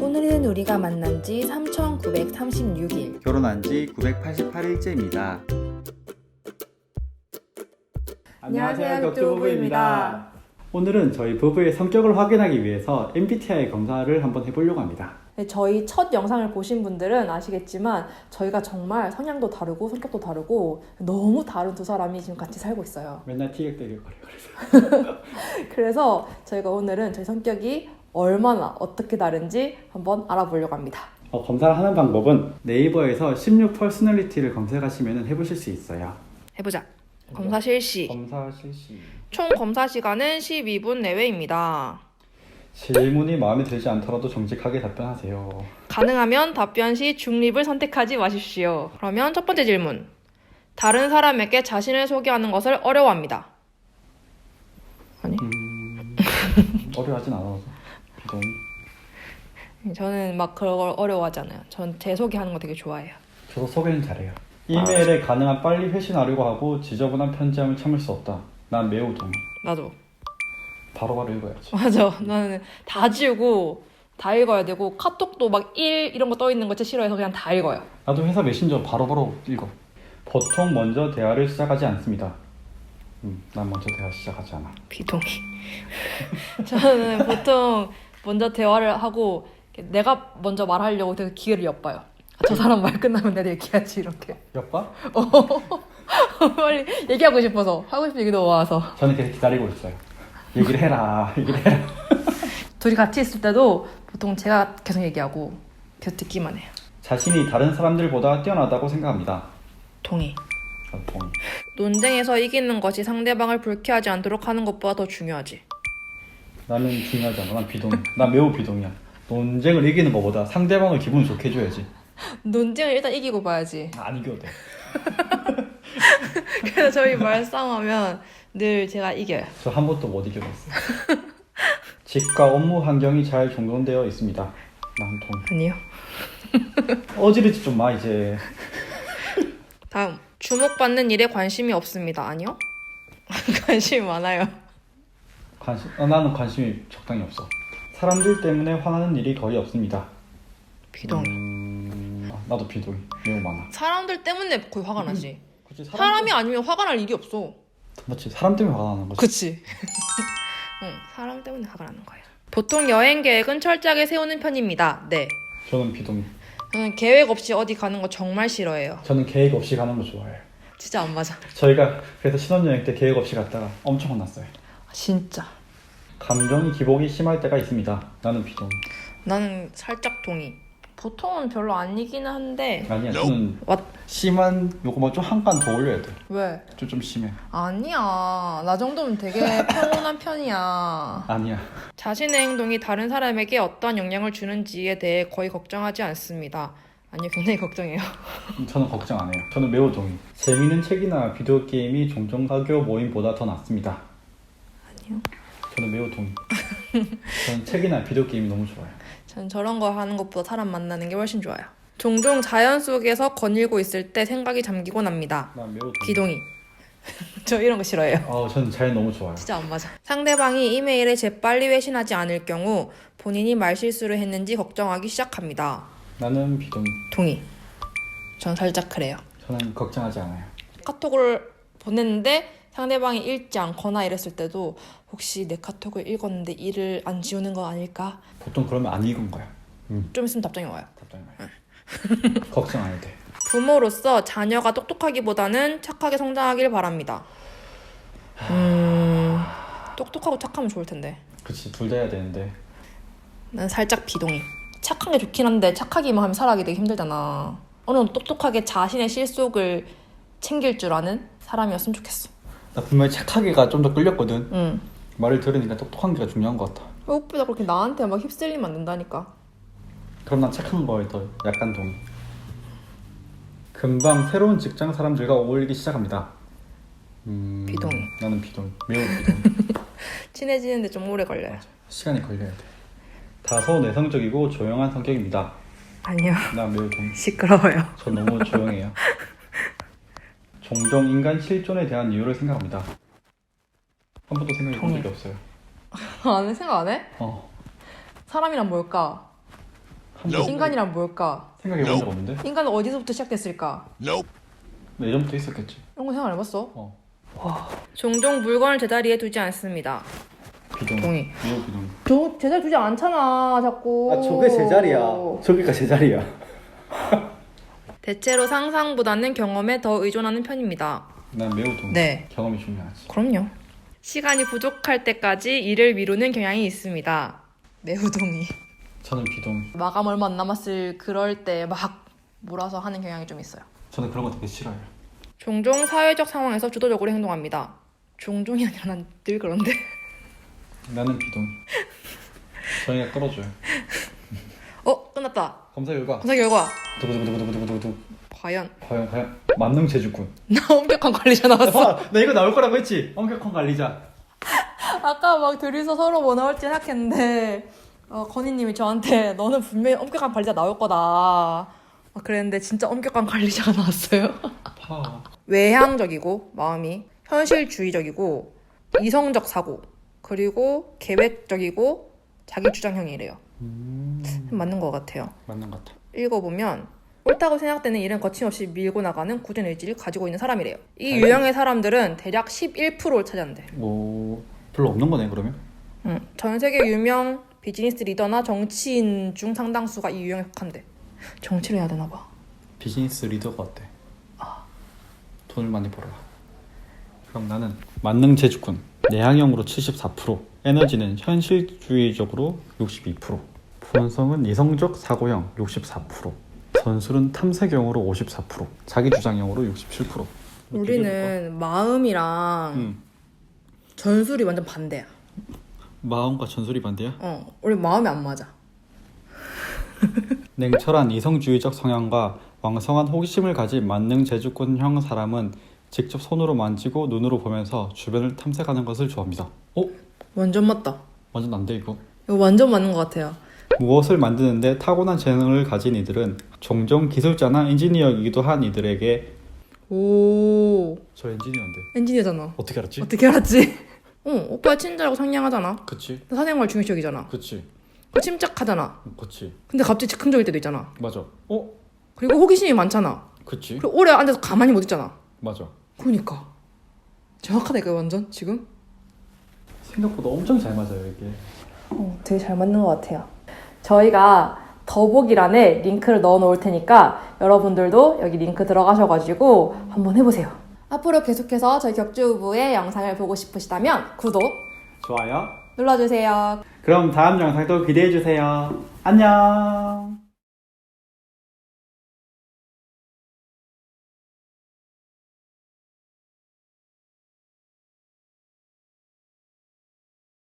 오늘은 우리가 만난 지 3,936일. 결혼한 지 988일째입니다. 안녕하세요, 격투 부부입니다. 오늘은 저희 부부의 성격을 확인하기 위해서 MBTI 검사를 한번 해보려고 합니다. 네, 저희 첫 영상을 보신 분들은 아시겠지만 저희가 정말 성향도 다르고 성격도 다르고 너무 다른 두 사람이 지금 같이 살고 있어요. 맨날 티격태격 거려 그래서 그래서 저희가 오늘은 저희 성격이 얼마나 어떻게 다른지 한번 알아보려고 합니다. 어, 검사를 하는 방법은 네이버에서 16 퍼스널리티를 검색하시면 해보실 수 있어요. 해보자. 검사 실시. 검사 실시. 총 검사 시간은 12분 내외입니다. 질문이 마음에 들지 않더라도 정직하게 답변하세요. 가능하면 답변 시 중립을 선택하지 마십시오. 그러면 첫 번째 질문. 다른 사람에게 자신을 소개하는 것을 어려워합니다. 아니? 음, 어려워하진 않아서. 비동. 저는 막 그런 걸 어려워하잖아요. 전 제 소개하는 거 되게 좋아해요. 저도 소개는 잘해요. 이메일에 가능한 빨리 회신하려고 하고 지저분한 편지함을 참을 수 없다. 난 매우 동의. 나도. 바로바로 읽어야지. 맞아. 나는 다 지우고 다 읽어야 되고 카톡도 막 1 이런 거 떠 있는 거 진짜 싫어해서 그냥 다 읽어요. 나도 회사 메신저 바로바로 읽어. 보통 먼저 대화를 시작하지 않습니다. 음, 난 먼저 대화 시작하지 않아. 비동의. 저는 보통 먼저 대화를 하고 내가 먼저 말하려고 되게 기회를 엿봐요. 저 사람 말 끝나면 내가 얘기하지 이렇게. 여빠? 빨리 얘기하고 싶어서 하고 싶은 얘기 너무 와서. 저는 계속 기다리고 있어요. 얘기를 해라. 얘기를 해라. 둘이 같이 있을 때도 보통 제가 계속 얘기하고 계속 듣기만 해요. 자신이 다른 사람들보다 뛰어나다고 생각합니다. 동의. 난 동의. 논쟁에서 이기는 것이 상대방을 불쾌하지 않도록 하는 것보다 더 중요하지. 나는 중요하지 않아. 난 비동이야. 난 매우 비동이야. 논쟁을 이기는 것보다 상대방을 기분 좋게 해줘야지. 논쟁을 일단 이기고 봐야지. 안 이겨도 돼. 그래서 저희 말싸움하면 늘 제가 이겨요. 저 한 번도 못 이겨봤어. 집과 업무 환경이 잘 종전되어 있습니다. 난 동의. 아니요. 어지르지 좀 마 이제. 다음. 주목받는 일에 관심이 없습니다. 아니요? 관심이 많아요. 관심, 어, 나는 관심이 적당히 없어. 사람들 때문에 화나는 일이 거의 없습니다. 비동. 음, 아, 나도 비동이 매우 많아. 사람들 때문에 거의 화가 나지. 그치, 사람이 아니면 화가 날 일이 없어. 맞지 사람 때문에 화가 나는 거지. 그치. 응, 사람 때문에 화가 나는 거예요. 보통 여행 계획은 철저하게 세우는 편입니다. 네. 저는 비동이. 저는 계획 없이 어디 가는 거 정말 싫어해요. 저는 계획 없이 가는 거 좋아해요. 진짜 안 맞아. 저희가 그래서 신혼여행 때 계획 없이 갔다가 엄청 혼났어요. 진짜. 감정이 기복이 심할 때가 있습니다. 나는 비동이. 나는 살짝 동의. 보통은 별로 아니기는 한데 아니야, 저는 왓 심한 요거만 좀 한 칸 더 올려야 돼. 왜? 좀, 좀 심해. 아니야. 나 정도면 되게 평온한 편이야. 아니야. 자신의 행동이 다른 사람에게 어떠한 영향을 주는지에 대해 거의 걱정하지 않습니다. 아니요, 굉장히 걱정해요. 저는 걱정 안 해요. 저는 매우 동의. 재미있는 책이나 비디오 게임이 종종 학교 모임보다 더 낫습니다. 아니요. 저는 매우 동의. 저는 책이나 비디오 게임이 너무 좋아요. 전 저런 거 하는 것보다 사람 만나는 게 훨씬 좋아요. 종종 자연 속에서 거닐고 있을 때 생각이 잠기곤 합니다. 난 매우 동의. 비동의. 저 이런 거 싫어해요. 아, 저는 자연 너무 좋아요. 진짜 안 맞아. 상대방이 이메일에 재빨리 회신하지 않을 경우 본인이 말실수를 했는지 걱정하기 시작합니다. 나는 비동의. 동의. 전 살짝 그래요. 저는 걱정하지 않아요. 카톡을 보냈는데 상대방이 읽지 않거나 이랬을 때도 혹시 내 카톡을 읽었는데 이를 안 지우는 거 아닐까? 보통 그러면 안 읽은 거야. 음, 좀 있으면 답장이 와요. 답장이 와요. 걱정 안 해도 돼. 부모로서 자녀가 똑똑하기보다는 착하게 성장하길 바랍니다. 음, 똑똑하고 착하면 좋을 텐데. 그치, 둘다 해야 되는데. 난 살짝 비동의. 착한 게 좋긴 한데 착하기만 하면 살아가기 되게 힘들잖아. 어느 정도 똑똑하게 자신의 실속을 챙길 줄 아는 사람이었으면 좋겠어. 나 분명히 착하게가 좀 더 끌렸거든. 응. 말을 들으니까 똑똑한 게가 중요한 것 같아. 오빠가 그렇게 나한테 막 휩쓸리면 안 된다니까. 그럼 난 착한 거에 더 약간 동의. 금방 새로운 직장 사람들과 어울리기 시작합니다. 음, 비동의. 나는 비동의. 매우 비동의. 친해지는데 좀 오래 걸려요. 시간이 걸려야 돼. 다소 내성적이고 조용한 성격입니다. 아니요. 난 매우 동의. 시끄러워요. 저 너무 조용해요. 종종 인간 실존에 대한 이유를 생각합니다. 한 번도 생각해 본 적이 없어요. 안 해? 생각 안 해? 어, 사람이란 뭘까? 한번 인간이란 뭘까? 생각해 본 적 없는데? 인간은 어디서부터 시작됐을까? 네, 예전부터 있었겠지. 이런 거 생각 안 해봤어? 어. 종종 물건을 제자리에 두지 않습니다. 비동. 동의. 비동. 저 제자리 두지 않잖아 자꾸. 아 저게 제자리야. 저기가 제자리야. 대체로 상상보다는 경험에 더 의존하는 편입니다. 난 매우 동. 네. 경험이 중요하지. 그럼요. 시간이 부족할 때까지 일을 미루는 경향이 있습니다. 매우 동의. 저는 비동. 마감 얼마 안 남았을 그럴 때 막 몰아서 하는 경향이 좀 있어요. 저는 그런 거 되게 싫어요. 종종 사회적 상황에서 주도적으로 행동합니다. 종종이 아니라 난 늘 그런데. 나는 비동. 저희가 끌어줘요. 어 끝났다. 검사 결과. 검사 결과 두구두구두구두구두구. 과연 과연 과연 만능 제주군. 나 엄격한 관리자 나왔어. 봐, 나 이거 나올 거라고 했지. 엄격한 관리자. 아까 막 둘이서 서로 뭐 나올지 생각했는데 어, 건희님이 저한테 너는 분명히 엄격한 관리자 나올 거다. 막 그랬는데 진짜 엄격한 관리자가 나왔어요. 파. 외향적이고 마음이 현실주의적이고 이성적 사고 그리고 계획적이고 자기 주장형이래요. 음. 맞는 것 같아요. 맞는 것 같아. 읽어보면 옳다고 생각되는 일은 거침없이 밀고 나가는 굳은 의지를 가지고 있는 사람이래요. 이 아이고. 유형의 사람들은 대략 11%를 차지한대. 뭐 별로 없는 거네 그러면? 응. 전 세계 유명 비즈니스 리더나 정치인 중 상당수가 이 유형에 속한대. 정치를 해야 되나 봐. 비즈니스 리더가 어때? 돈을 많이 벌어라. 그럼 나는 만능 제주군. 내향형으로 74%, 에너지는 현실주의적으로 62%, 본성은 이성적 사고형 64%, 전술은 탐색형으로 54%, 자기 주장형으로 67%. 우리는 마음이랑 응. 전술이 완전 반대야. 마음과 전술이 반대야? 어, 우리 마음이 안 맞아. 냉철한 이성주의적 성향과 왕성한 호기심을 가진 만능 제주꾼형 사람은 직접 손으로 만지고 눈으로 보면서 주변을 탐색하는 것을 좋아합니다. 어? 완전 맞다. 완전 안 돼 이거. 이거 완전 맞는 것 같아요. 무엇을 만드는데 타고난 재능을 가진 이들은 종종 기술자나 엔지니어이기도 한 이들에게 오, 저 엔지니어인데 엔지니어잖아. 어떻게 알았지? 어떻게 알았지? 어, 오빠 친절하고 상냥하잖아. 그치 사생활 중의적이잖아. 그치 그 침착하잖아. 그치 근데 갑자기 즉흥적일 때도 있잖아. 맞아 어? 그리고 호기심이 많잖아. 그치 그리고 오래 앉아서 가만히 못 있잖아. 맞아 그러니까 정확하다 이거 완전 지금. 생각보다 엄청 잘 맞아요 이게 어, 되게 잘 맞는 것 같아요. 저희가 더보기란에 링크를 넣어 놓을 테니까 여러분들도 여기 링크 들어가셔가지고 한번 해보세요. 앞으로 계속해서 저희 격주부의 영상을 보고 싶으시다면 구독 좋아요 눌러주세요. 그럼 다음 영상도 기대해주세요 안녕